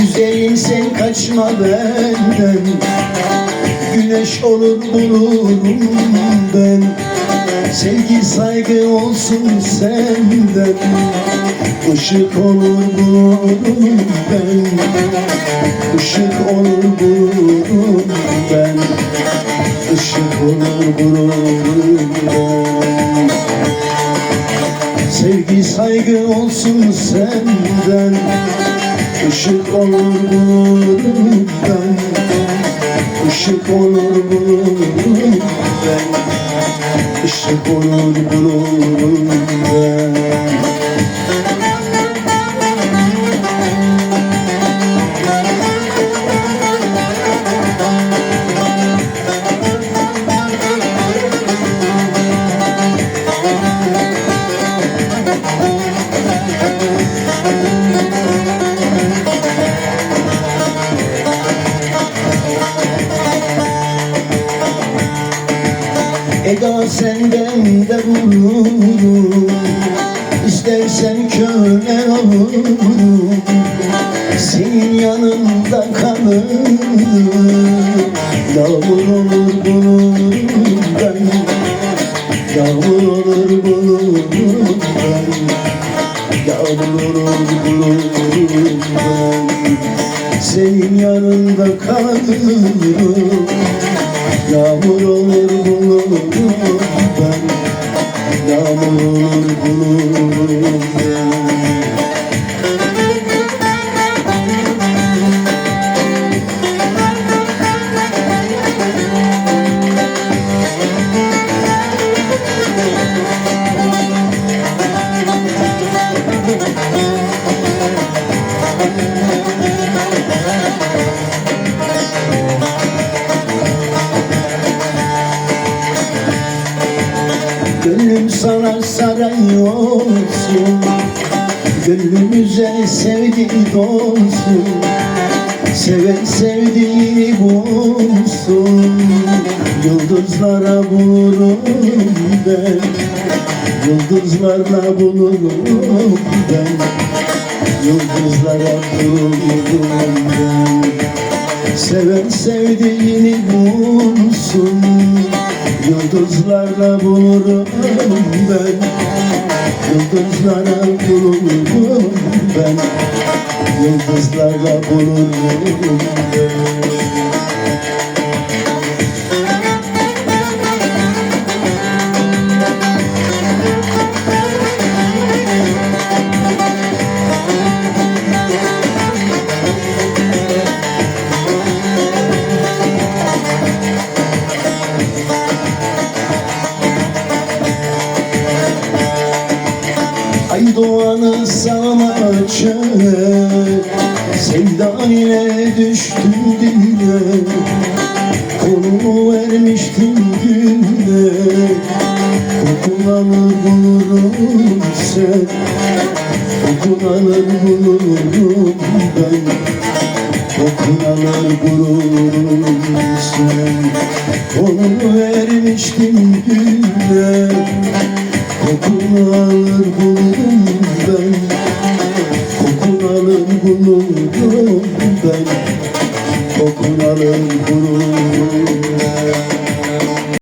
Güzelim sen kaçma benden. Güneş olur bulurum ben. Sevgi saygı olsun senden. Işık olur bulurum ben. Işık olur bulurum ben. Bulurum ben Sevgi saygı olsun senden Işık olur bulurum ben Işık olur bulurum ben Işık olur bulurum Eda senden de vururum İstersen köle olurum Senin yanında kalırım Yağmur olur bulurum ben Yağmur olur bulurum ben Yağmur olur bulurum ben Senin yanında kalırım Yağmur olur bulurum ben Yağmur bulurum ben sana saray olsun Gönlümüze sevgi dolsun. Seven sevdiğini bulsun. Yıldızlara bulurum ben. Yıldızlarla bulurum ben. Yıldızlara bulurum ben. Seven sevdiğini bulsun Yıldızlarla bulurum ben. Yıldızlara bulurum ben. Yıldızlarla bulurum ben doğanı sana açık Sevda ile düştüm dile Kolumu vermiştim güne Kokulanır bulurum sen Kokulanır bulurum ben. Kokulanır bulurum sen Kolumu vermiştim güne Kokunu alır bulurum ben. Kokunu alır bulurum ben. Kokunu alır